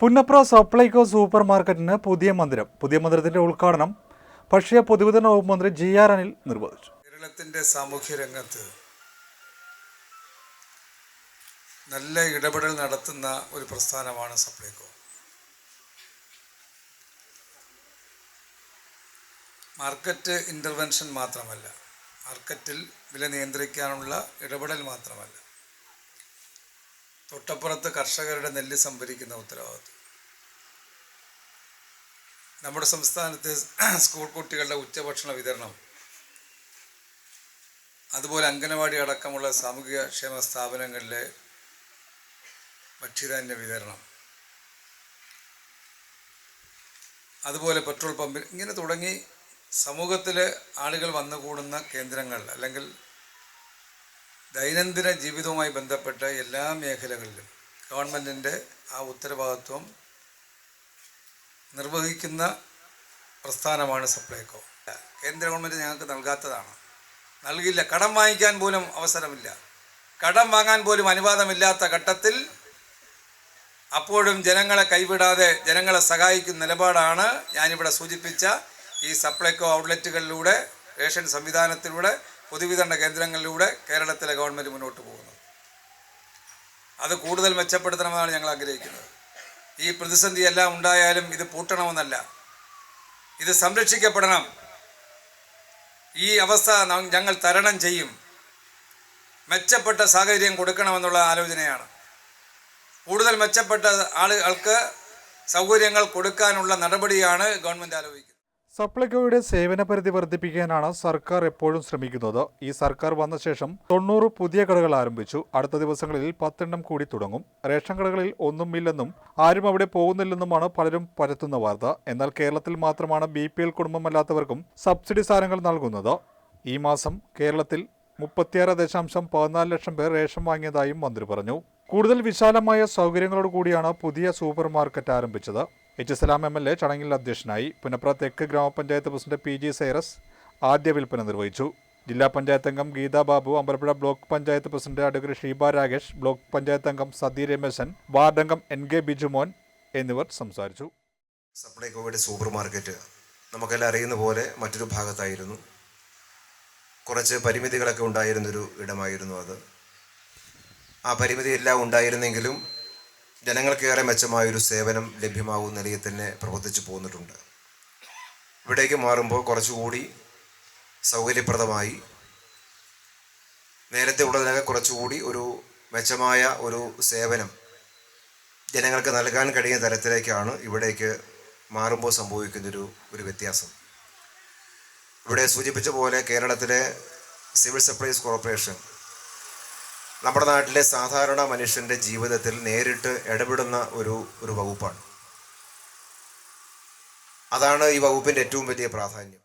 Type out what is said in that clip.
Punnapra Supplyco super മാർക്കറ്റിന് പുതിയ മന്ദിരം പുതിയ മന്ദിരത്തിന്റെ ഉദ്ഘാടനം ഭക്ഷ്യ പൊതുവിതരണ വകുപ്പ് മന്ത്രി ജി ആർ അനിൽ നിർവഹിച്ചു. കേരളത്തിന്റെ സാമൂഹ്യ രംഗത്ത് നല്ല ഇടപെടൽ നടത്തുന്ന ഒരു പ്രസ്ഥാനമാണ് സപ്ലൈകോ. മാർക്കറ്റ് ഇന്റർവെൻഷൻ മാത്രമല്ല മാർക്കറ്റിൽ വില നിയന്ത്രിക്കാനുള്ള ഇടപെടൽ മാത്രമല്ല തൊട്ടപ്പുറത്ത് കർഷകരുടെ നെല്ല് സംഭരിക്കുന്ന ഉത്തരവാദിത്വം. നമ്മുടെ സംസ്ഥാനത്തെ സ്കൂൾ കുട്ടികളുടെ ഉച്ചഭക്ഷണ വിതരണം അതുപോലെ അംഗനവാടി അടക്കമുള്ള സാമൂഹിക ക്ഷേമ സ്ഥാപനങ്ങളിലെ ഭക്ഷ്യധാന്യ വിതരണം അതുപോലെ പെട്രോൾ പമ്പിൽ ഇങ്ങനെ തുടങ്ങി സമൂഹത്തിലെ ആളുകൾ വന്നുകൂടുന്ന കേന്ദ്രങ്ങൾ അല്ലെങ്കിൽ ദൈനംദിന ജീവിതവുമായി ബന്ധപ്പെട്ട എല്ലാ മേഖലകളിലും ഗവൺമെന്റിന്റെ ആ ഉത്തരവാദിത്വം നിർവഹിക്കുന്ന പ്രസ്ഥാനമാണ് സപ്ലൈകോ. കേന്ദ്ര ഗവൺമെന്റ് ഞങ്ങൾക്ക് നൽകാത്തതാണ്. നൽകില്ല. കടം വാങ്ങിക്കാൻ പോലും അവസരമില്ല. കടം വാങ്ങാൻ പോലും അനുവാദമില്ലാത്ത ഘട്ടത്തിൽ അപ്പോഴും ജനങ്ങളെ കൈവിടാതെ ജനങ്ങളെ സഹായിക്കുന്ന നിലപാടാണ് ഞാനിവിടെ സൂചിപ്പിച്ച ഈ സപ്ലൈകോ ഔട്ട്ലെറ്റുകളിലൂടെ റേഷൻ സംവിധാനത്തിലൂടെ പൊതുവിതരണ കേന്ദ്രങ്ങളിലൂടെ കേരളത്തിലെ ഗവൺമെന്റ് മുന്നോട്ട് പോകുന്നത് അത് കൂടുതൽ മെച്ചപ്പെടുത്തണമെന്നാണ് ഞങ്ങൾ ആഗ്രഹിക്കുന്നത്. ഈ പ്രതിസന്ധി എല്ലാം ഉണ്ടായാലും ഇത് പൂട്ടണമെന്നല്ല. ഇത് സംരക്ഷിക്കപ്പെടണം. ഈ അവസ്ഥ ഞങ്ങൾ തരണം ചെയ്യും. മെച്ചപ്പെട്ട സാഹചര്യം കൊടുക്കണമെന്നുള്ള ആലോചനയാണ്. കൂടുതൽ മെച്ചപ്പെട്ട ആളുകൾക്ക് സൗകര്യങ്ങൾ കൊടുക്കാനുള്ള നടപടിയാണ് ഗവൺമെന്റ് ആലോചിക്കുന്നത്. സപ്ലൈകോയുടെ സേവന പരിധി വർദ്ധിപ്പിക്കാനാണ് സർക്കാർ എപ്പോഴും ശ്രമിക്കുന്നത്. ഈ സർക്കാർ വന്ന ശേഷം തൊണ്ണൂറ് പുതിയ കടകൾ ആരംഭിച്ചു. അടുത്ത ദിവസങ്ങളിൽ പത്തെണ്ണം കൂടി തുടങ്ങും. റേഷൻ കടകളിൽ ഒന്നും ഇല്ലെന്നും ആരും അവിടെ പോകുന്നില്ലെന്നുമാണ് പലരും പരത്തുന്ന വാർത്ത. എന്നാൽ കേരളത്തിൽ മാത്രമാണ് ബി പി എൽ കുടുംബമല്ലാത്തവർക്കും സബ്സിഡി സാധനങ്ങൾ നൽകുന്നത്. ഈ മാസം കേരളത്തിൽ മുപ്പത്തിയാറ് ദശാംശം പതിനാല് ലക്ഷം പേർ റേഷൻ വാങ്ങിയതായും മന്ത്രി പറഞ്ഞു. കൂടുതൽ വിശാലമായ സൗകര്യങ്ങളോടുകൂടിയാണ് പുതിയ സൂപ്പർ മാർക്കറ്റ് ആരംഭിച്ചത്. H Salam M L A ചടങ്ങിൽ അധ്യക്ഷനായി പുനപ്ര തെക്ക് ഗ്രാമപഞ്ചായത്ത് പ്രസിഡന്റ് പി ജി സൈറസ് ആദ്യ വിൽപ്പന നിർവഹിച്ചു. ജില്ലാ പഞ്ചായത്ത് അംഗം Geetha Babu Ambalappuzha block panchayat president advocate Sheeba Rakesh block panchayat അംഗം സതി രമേശൻ വാർഡ് അംഗം എൻ കെ ബിജുമോൻ എന്നിവർ സംസാരിച്ചു. സപ്ലൈകോയുടെ സൂപ്പർ മാർക്കറ്റ് നമുക്കെല്ലാം അറിയുന്ന പോലെ മറ്റൊരു ഭാഗത്തായിരുന്നു. കുറച്ച് പരിമിതികളൊക്കെ ഉണ്ടായിരുന്നൊരു ഇടമായിരുന്നു അത്. ആ പരിമിതി എല്ലാം ഉണ്ടായിരുന്നെങ്കിലും ജനങ്ങൾക്കേറെ മെച്ചമായൊരു സേവനം ലഭ്യമാകുന്ന നിലയിൽ തന്നെ പ്രവർത്തിച്ചു പോന്നിട്ടുണ്ട് ഇവിടേക്ക് മാറുമ്പോൾ കുറച്ചുകൂടി സൗകര്യപ്രദമായി നേരത്തെ ഉള്ളതിനൊക്കെ കുറച്ചുകൂടി ഒരു മെച്ചമായ ഒരു സേവനം ജനങ്ങൾക്ക് നൽകാൻ കഴിയുന്ന തരത്തിലേക്കാണ് ഇവിടേക്ക് മാറുമ്പോൾ സംഭവിക്കുന്നൊരു ഒരു വ്യത്യാസം. ഇവിടെ സൂചിപ്പിച്ച പോലെ കേരളത്തിലെ സിവിൽ സപ്ലൈസ് കോർപ്പറേഷൻ നമ്മുടെ നാട്ടിലെ സാധാരണ മനുഷ്യന്റെ ജീവിതത്തിൽ നേരിട്ട് ഇടപെടുന്ന ഒരു ഒരു വകുപ്പാണ്. അതാണ് ഈ വകുപ്പിന്റെ ഏറ്റവും വലിയ പ്രാധാന്യം.